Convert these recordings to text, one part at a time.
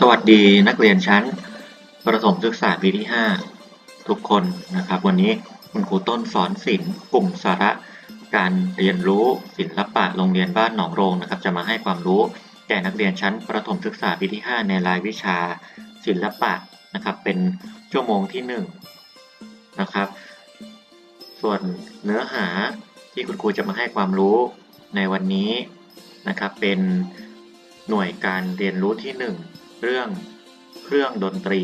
สวัสดีนักเรียนชั้น ประถมศึกษาปีที่ 5 ทุกคนนะครับ วันนี้คุณครูต้นสอนศิลป์กลุ่มสาระ การเรียนรู้ศิลปะโรงเรียนบ้านหนองโรงนะครับ จะมาให้ความรู้แก่นักเรียนชั้น ประถมศึกษาปีที่ 5 ในรายวิชาศิลปะนะครับ เป็นชั่วโมงที่1นะครับ ส่วนเนื้อหาที่คุณครูจะมาให้ความรู้ในวันนี้นะครับ เป็นหน่วยการเรียนรู้ที่ 1 เรื่องเครื่องดนตรี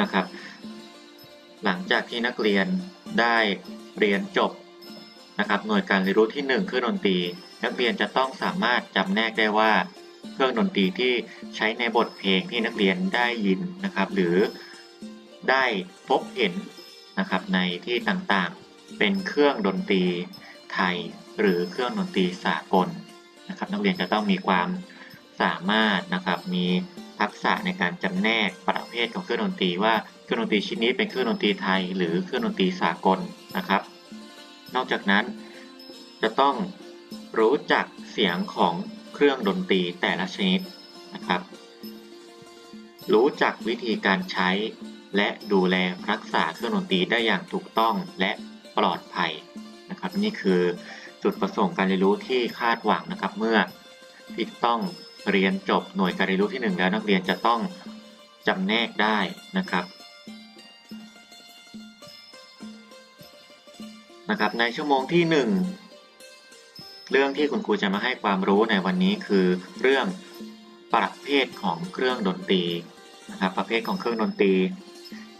นะครับ หลังจากที่นักเรียนได้เรียนจบนะครับ หน่วยการเรียนรู้ที่ 1 เครื่องดนตรี นักเรียนจะต้องสามารถจำแนกได้ว่า เครื่องดนตรีที่ใช้ในบทเพลงที่นักเรียนได้ยินนะครับ หรือได้พบเห็นนะครับในที่ต่างๆ เป็นเครื่องดนตรีไทย หรือเครื่องดนตรีสากลนะครับ นักเรียนจะต้องมีความ สามารถนะครับมีทักษะในการจำแนกประเภทของเครื่องดนตรีว่าเครื่องดนตรีชิ้นนี้เป็นเครื่องดนตรีไทย หรือเครื่องดนตรีสากลนะครับ นอกจากนั้น จะต้องรู้จักเสียงของเครื่องดนตรีแต่ละชนิดนะครับ รู้จักวิธีการใช้ และดูแลรักษาเครื่องดนตรีได้อย่างถูกต้องและปลอดภัยนะครับ นี่คือจุดประสงค์การเรียนรู้ที่คาดหวังนะครับเมื่อที่ต้อง เรียนจบหน่วยการเรียนรู้ที่ 1 แล้วนักเรียนจะต้องจำแนกได้นะครับนะครับ ในชั่วโมงที่ 1 เรื่องที่คุณครูจะมาให้ความรู้ในวันนี้คือเรื่องประเภทของเครื่องดนตรีนะครับ ประเภทของเครื่องดนตรี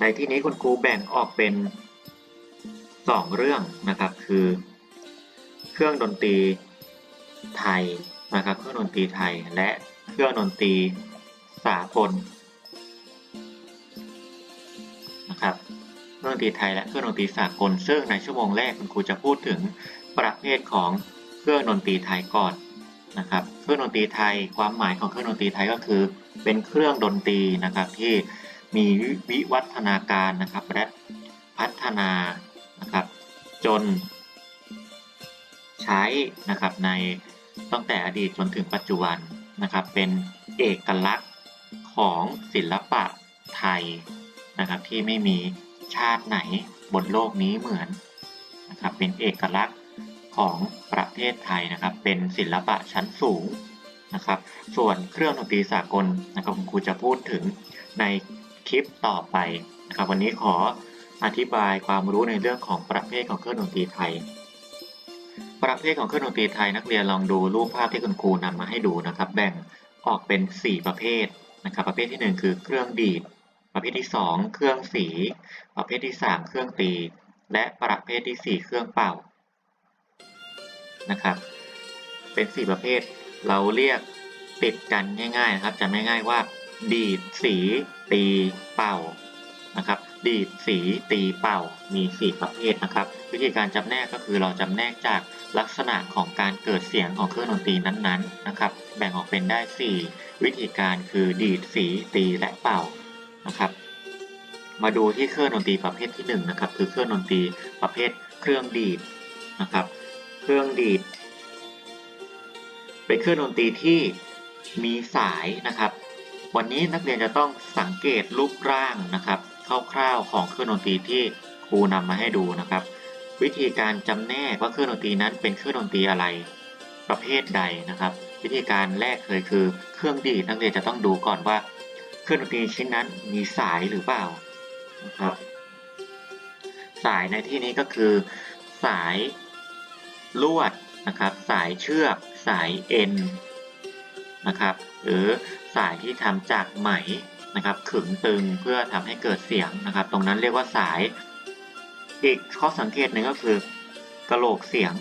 ในที่นี้คุณครูแบ่งออกเป็น 2 เรื่องนะครับคือ เครื่องดนตรีไทย นะครับเครื่องดนตรีไทยและเครื่องดนตรีสากลนะครับเครื่องดนตรีไทยและเครื่องดนตรีสากล ซึ่งในชั่วโมงแรกคุณครูจะพูดถึงประเภทของเครื่องดนตรีไทยก่อนนะครับเครื่องดนตรีไทยความหมายของเครื่องดนตรีไทยก็คือ เป็นเครื่องดนตรีนะครับที่มีวิวัฒนาการนะครับและพัฒนานะครับจน ใช้นะครับใน ตั้งแต่อดีตจนถึงปัจจุบันนะครับเป็นเอกลักษณ์ของศิลปะไทยนะครับที่ไม่มีชาติไหนบนโลกนี้เหมือนนะครับเป็นเอกลักษณ์ของประเทศไทยนะครับเป็นศิลปะชั้นสูงนะครับส่วนเครื่องดนตรีสากลนะครับคุณครูจะพูดถึงในคลิปต่อไปนะครับวันนี้ขออธิบายความรู้ในเรื่องของประเภทของเครื่องดนตรีไทย ประเภทของเครื่องดนตรีไทยนักเรียนลองดูรูปภาพที่คุณครูนำมาให้ดูนะครับ แบ่งออกเป็น 4 ประเภทนะครับ ประเภทที่ 1 คือเครื่องดีด ประเภทที่ 2 เครื่องสี ประเภทที่ 3 เครื่องตี และประเภทที่ 4 เครื่องเป่านะครับ เป็น 4 ประเภท เราเรียกติดกันง่ายๆนะครับจำง่ายๆว่า ดีดสี ตีเป่านะครับดีดสีตีเป่ามี 4 ประเภทนะครับ วิธีการจำแนกก็คือเราจำแนกจาก ลักษณะของการเกิดเสียงของเครื่องดนตรีนั้นๆนะครับแบ่งออกเป็นได้ 4 วิธีการคือดีดสีตีและเป่านะครับ มาดูที่เครื่องดนตรีประเภทที่1นะครับคือเครื่องดนตรีประเภทเครื่องดีดนะครับ เครื่องดีด เป็นเครื่องดนตรีที่มีสายนะครับ วันนี้นักเรียนจะต้องสังเกตรูปร่างนะครับคร่าวๆของเครื่องดนตรีที่ครูนำมาให้ดูนะครับ วิธีการจำแนกว่าเครื่องดนตรีนั้นเป็นเครื่องดนตรีอะไร ประเภทใดนะครับ วิธีการแรกเลยคือเครื่องดีดนักเรียนจะต้องดูก่อนว่า เครื่องดนตรีชิ้นนั้นมีสายหรือเปล่านะครับสายในที่นี้ก็คือ สายลวดนะครับ สายเชือกสายเอ็นนะครับหรือสายที่ทำจากไหมนะครับขึงตึงเพื่อทำให้เกิดเสียงนะครับ ตรงนั้นเรียกว่าสาย อีกข้อสังเกตหนึ่งก็คือกระโหลกเสียง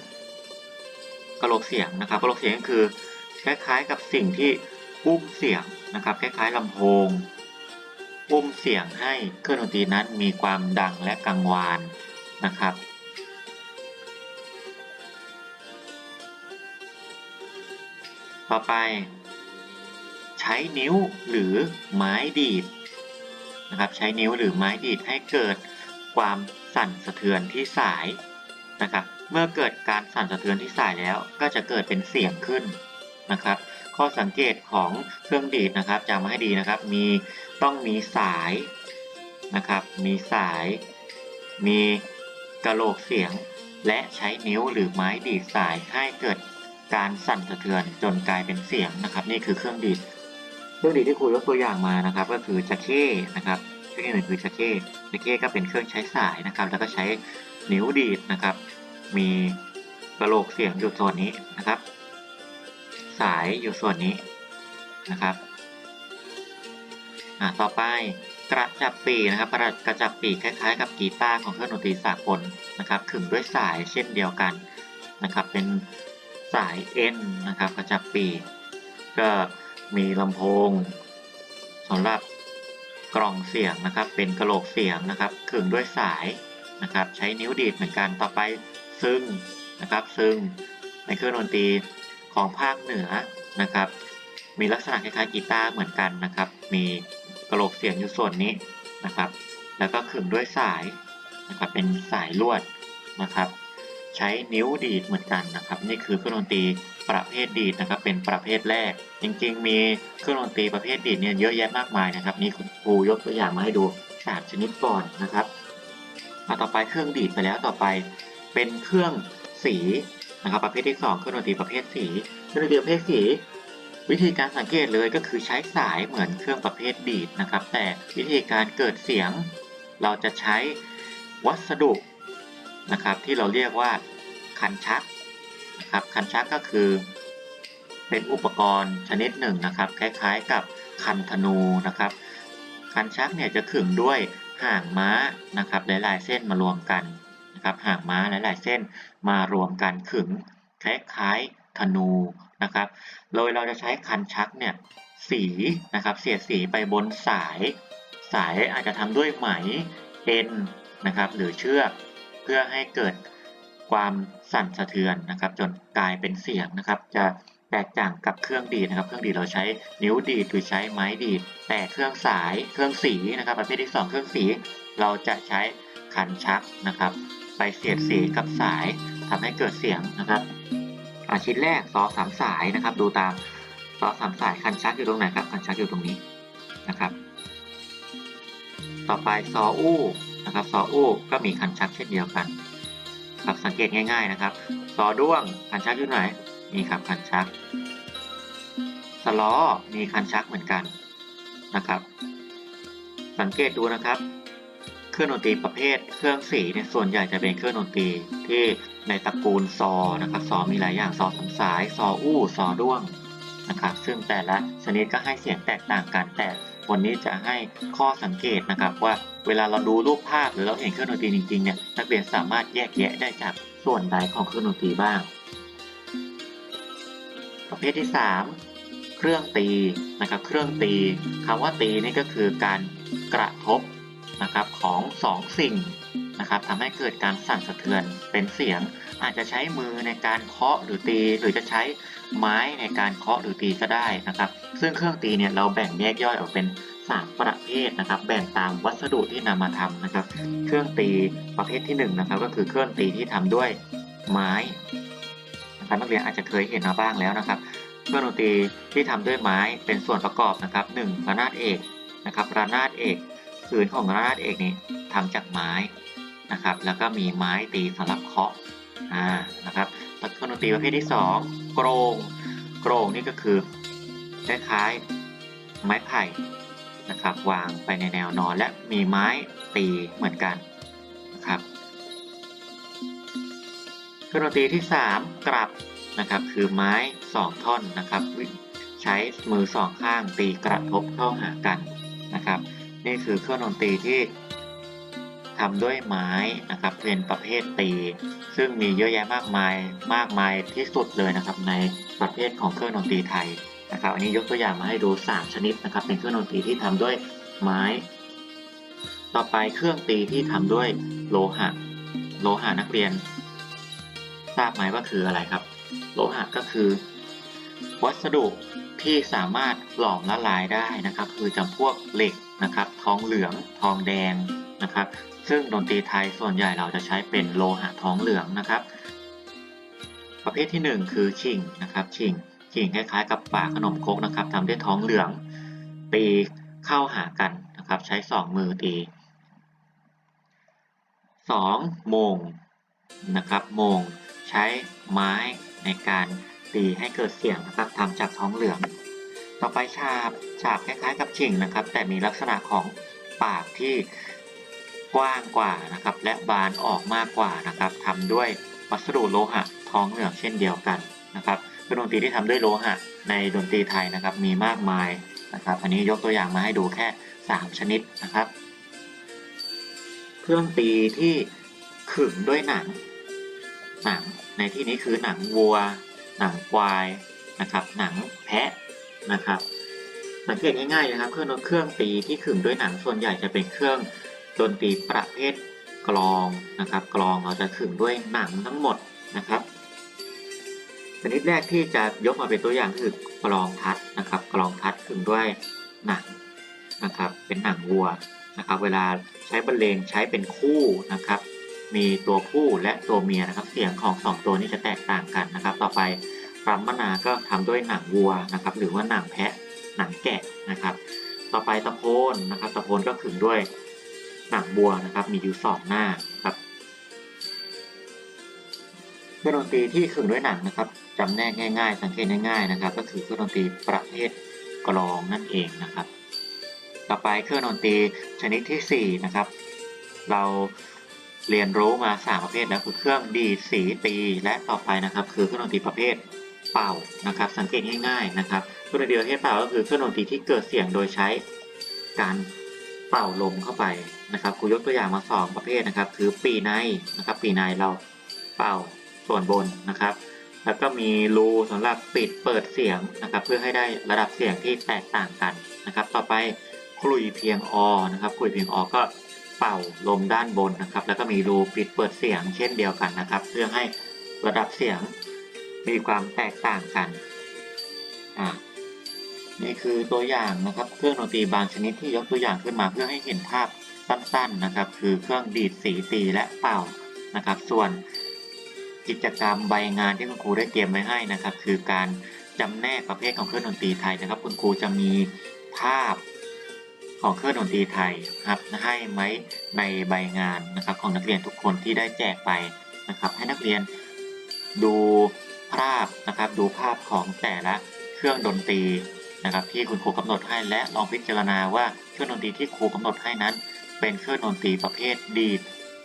กระโหลกเสียงนะครับกระโหลกเสียงก็คือคล้ายๆกับสิ่งที่อุ้มเสียงนะครับ คล้ายๆลำโพงอุ้มเสียงให้เครื่องดนตรีนั้นมีความดังและกังวานนะครับต่อไป ใช้นิ้วหรือไม้ดีดนะครับ ใช้นิ้วหรือไม้ดีดให้เกิดความ สั่นสะเทือนที่สายนะครับ เมื่อเกิดการสั่นสะเทือนที่สายแล้ว ก็จะเกิดเป็นเสียงขึ้นนะครับ ข้อสังเกตของเครื่องดีดนะครับจำมาให้ดีนะครับ มีต้องมีสายนะครับ มีสาย มีกระโหลกเสียง และใช้นิ้วหรือไม้ดีดสายให้เกิดการสั่นสะเทือนจนกลายเป็นเสียงนะครับ นี่คือเครื่องดีด เครื่องดีดที่ครูยกตัวอย่างมานะครับ ก็คือจะเข้นะครับ เครื่องที่หนึ่งคือจะเข้จะเข้ก็เป็นเครื่องใช้สายนะครับ แล้วก็ใช้นิ้วดีดนะครับ มีกระโหลกเสียงอยู่ส่วนนี้นะครับ สายอยู่ส่วนนี้นะครับอ่าต่อไปกระจับปีนะครับกระกระจับปีคล้ายๆ กับกีตาร์ของเครื่องดนตรีสากลนะครับขึงด้วยสายเช่นเดียวกันนะครับ เป็นสายเอ็นนะครับ กระจับปีก็มีลำโพงสำหรับ กล่องเสียงนะครับ เป็นกระโหลกเสียงนะครับขึงด้วยสายนะครับ ใช้นิ้วดีดเหมือนกันต่อไปซึ่งนะครับซึ่งในเครื่องดนตรีของภาคเหนือนะครับ มีลักษณะคล้ายๆกีตาร์เหมือนกันนะครับ มีกระโหลกเสียงอยู่ส่วนนี้นะครับ แล้วก็ขึงด้วยสายนะครับเป็นสายลวดนะครับ ใช้นิ้วดีดเหมือนกันนะครับ นี่คือเครื่องดนตรีประเภทดีดนะครับ เป็นประเภทแรก จริงๆ มีเครื่องดนตรีประเภทดีดเนี่ยเยอะแยะมากมายนะครับ นี่คุณครูยกตัวอย่างมาให้ดูสามชนิดก่อนนะครับมาต่อไปเครื่องดีดไปแล้วต่อไป เป็นเครื่องสีนะครับ ประเภทที่สองเครื่องดนตรีประเภทสีเครื่องดนตรีประเภทสี วิธีการสังเกตเลยก็คือใช้สายเหมือนเครื่องประเภทดีดนะครับ แต่วิธีการเกิดเสียง เราจะใช้วัสดุ นะครับ ที่เราเรียกว่าคันชักนะครับคันชักก็คือ เป็นอุปกรณ์ชนิดหนึ่งนะครับ คล้ายๆกับคันธนูนะครับ คันชักเนี่ยจะขึงด้วยห่างม้านะครับหลายๆเส้นมารวมกันนะครับห่างม้าหลายๆเส้นมารวมกันขึงคล้ายๆธนูนะครับ โดยเราจะใช้คันชักเนี่ยสีนะครับเสียดสีไปบนสาย สายอาจจะทำด้วยไหมเอ็นนะครับหรือเชือก เพื่อให้เกิดความสั่นสะเทือนนะครับ จนกลายเป็นเสียงนะครับ จะแตกต่างกับเครื่องดีดนะครับ เครื่องดีดเราใช้นิ้วดีดหรือใช้ไม้ดีด แต่เครื่องสายเครื่องสีนะครับ ประเภทที่สองเครื่องสี เราจะใช้คันชักนะครับ ไปเสียดสีกับสายทำให้เกิดเสียงนะครับอาชิ้นแรกซอสามสายนะครับ ดูตามซอสามสายคันชักอยู่ตรงไหนครับคันชักอยู่ตรงนี้นะครับ ต่อไปซออู้ นะครับซออู้ก็มีคันชักเช่นเดียวกันครับสังเกตง่าย ๆนะครับซอด้วงคันชักอยู่ไหนนี่ครับคันชักสล้อมีคันชักเหมือนกันนะครับ สังเกตดูนะครับ เครื่องดนตรีประเภทเครื่องสีเนี่ยส่วนใหญ่จะเป็นเครื่องดนตรีที่ในตระกูลซอนะครับซอมีหลายอย่างซอสามสายซออู้ซอด้วงนะครับ ซึ่งแต่ละชนิดก็ให้เสียงแตกต่างกันแต่ วันนี้จะให้ข้อสังเกตนะครับว่าเวลาเราดูรูปภาพหรือเราเห็นเครื่องดนตรีจริงๆเนี่ยนักเรียนสามารถแยกแยะได้จากส่วนใดของเครื่องดนตรีบ้าง ประเภทที่ 3 เครื่องตีนะครับเครื่องตีคำว่าตีนี่ก็คือการกระทบนะครับของสองสิ่ง นะครับทำให้เกิดการสั่นสะเทือนเป็นเสียง อาจจะใช้มือในการเคาะหรือตี หรือจะใช้ไม้ในการเคาะหรือตีก็ได้นะครับ ซึ่งเครื่องตีเนี่ยเราแบ่งแยกย่อยออกเป็น3ประเภทนะครับ แบ่งตามวัสดุที่นำมาทำนะครับ เครื่องตีประเภทที่1นะครับ ก็คือเครื่องตีที่ทำด้วยไม้นะครับนักเรียนอาจจะเคยเห็นมาบ้างแล้วนะครับ เครื่องดนตรีที่ทำด้วยไม้เป็นส่วนประกอบนะครับ1ระนาดเอกนะครับระนาดเอกผืนของระนาดเอกนี่ทำจากไม้ นะครับ แล้วก็มีไม้ตีสำหรับเคาะอ่านะครับเครื่องดนตรีประเภทที่ 2 โกรงโกรงนี่ก็คือคล้ายๆไม้ไผ่นะครับ วางไปในแนวนอนและมีไม้ตีเหมือนกันนะครับเครื่องดนตรีที่ 3 กลับนะครับคือไม้ 2 ท่อนนะครับใช้มือสองข้างตีกระทบเข้าหากันนะครับ นี่คือเครื่องดนตรีที่ ทำด้วยไม้นะครับเป็นประเภทตี ซึ่งมีเยอะแยะมากมายมากมายที่สุดเลยนะครับในประเภทของเครื่องดนตรีไทยนะครับอันนี้ยกตัวอย่างมาให้ดู 3 ชนิดนะครับเป็นเครื่องดนตรีที่ทำด้วยไม้ ต่อไปเครื่องตีที่ทำด้วยโลหะ โลหะนักเรียน ทราบไหมว่าคืออะไรครับ โลหะก็คือ วัสดุที่สามารถหลอมละลายได้นะครับ คือจำพวกเหล็กนะครับ ทองเหลือง ทองแดง นะครับ ซึ่งดนตรีไทยส่วนใหญ่เราจะใช้เป็นโลหะท้องเหลืองนะครับ ประเภทที่ 1 คือชิงนะครับชิงกิ่งคล้ายๆกับปากขนมครกนะครับทำด้วยท้องเหลืองตีเข้าหากันนะครับ ใช้สองมือตีสองโมงนะครับโมงใช้ไม้ในการตีให้เกิดเสียงนะครับทำจากท้องเหลือง ต่อไปฉาบฉาบคล้ายๆกับชิงนะครับ แต่มีลักษณะของปากที่ กว้างกว่านะครับ และบานออกมากกว่านะครับทำด้วยวัสดุโลหะทองเหลืองเช่นเดียวกันนะครับเครื่องดนตรีที่ทำด้วยโลหะ ในดนตรีไทยนะครับมีมากมายนะครับ อันนี้ยกตัวอย่างมาให้ดูแค่ 3 ชนิดนะครับ เครื่องตีที่ขึงด้วยหนัง หนังในที่นี้คือหนังวัว หนังควายนะครับ หนังแพะนะครับสังเกตง่ายๆนะครับ เครื่องเครื่องตีที่ขึงด้วยหนังส่วนใหญ่จะเป็นเครื่อง ดนตรีประเภทกลองนะครับกลองเราจะขึงด้วยหนังทั้งหมดนะครับชนิดแรกที่จะยกมาเป็นตัวอย่างคือกลองทัดนะครับกลองทัดขึงด้วยหนังนะครับเป็นหนังวัวนะครับเวลาใช้บรรเลงใช้เป็นคู่นะครับ มีตัวผู้และตัวเมียนะครับ เสียงของสองตัวนี้จะแตกต่างกันนะครับ ต่อไปรัมมนาก็ทำด้วยหนังวัวนะครับ หรือว่าหนังแพะหนังแกะนะครับ ต่อไปตะโพนนะครับตะโพนก็ขึงด้วย หนังบัวนะครับ มีอยู่สองหน้าครับเครื่องดนตรีที่ขึงด้วยหนังนะครับจำแนกง่ายๆ สังเกตง่ายๆนะครับ ก็คือเครื่องดนตรีประเภทกลองนั่นเองนะครับ ต่อไปเครื่องดนตรีชนิดที่สี่นะครับ เราเรียนรู้มาสามประเภทแล้วคือเครื่องดีดสีตีและต่อไปนะครับ คือเครื่องดนตรีประเภทเป่านะครับ สังเกตง่ายๆนะครับเครื่องดนตรีประเภทเป่าก็คือเครื่องดนตรีที่เกิดเสียงโดยใช้การ เป่าลมเข้าไปนะครับครูยกตัวอย่างมาสองประเภทนะครับคือปีในนะครับ ปีในเราเป่าส่วนบนนะครับ แล้วก็มีรูสำหรับปิดเปิดเสียงนะครับ เพื่อให้ได้ระดับเสียงที่แตกต่างกันนะครับ ต่อไปคลุยเพียงอนะครับคลุยเพียงอก็เป่าลมด้านบนนะครับ แล้วก็มีรูปิดเปิดเสียงเช่นเดียวกันนะครับ เพื่อให้ระดับเสียงมีความแตกต่างกันอ่า นี่คือตัวอย่างนะครับเครื่องดนตรีบางชนิดที่ยกตัวอย่างขึ้นมาเพื่อให้เห็นภาพสั้นๆนะครับ คือเครื่องดีดสีตีและเป่านะครับ ส่วนกิจกรรมใบงานที่คุณครูได้เตรียมไว้ให้นะครับ คือการจำแนกประเภทของเครื่องดนตรีไทยนะครับ คุณครูจะมีภาพของเครื่องดนตรีไทยครับให้ไว้ในใบงานนะครับ ของนักเรียนทุกคนที่ได้แจกไปนะครับ ให้นักเรียนดูภาพนะครับ ดูภาพของแต่ละเครื่องดนตรี นะครับที่คุณครูกำหนดให้และลองพิจารณาว่าเครื่องดนตรีที่ครูกำหนดให้นั้น เป็นเครื่องดนตรีประเภทดีด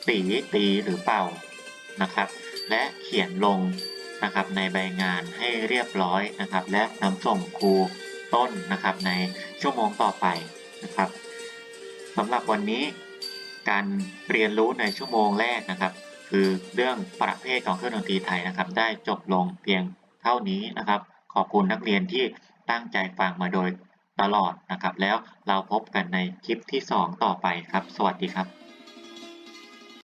สีตีหรือเป่านะครับ และเขียนลงนะครับในใบงานให้เรียบร้อยนะครับ และนำส่งครูต้นนะครับในชั่วโมงต่อไปนะครับสำหรับวันนี้การเรียนรู้ในชั่วโมงแรกนะครับ คือเรื่องประเภทของเครื่องดนตรีไทยนะครับ ได้จบลงเพียงเท่านี้นะครับ ขอบคุณนักเรียนที่ ตั้งใจฟังมาโดยตลอดนะครับ แล้วเราพบกันในคลิปที่ 2 ต่อไปครับ สวัสดีครับ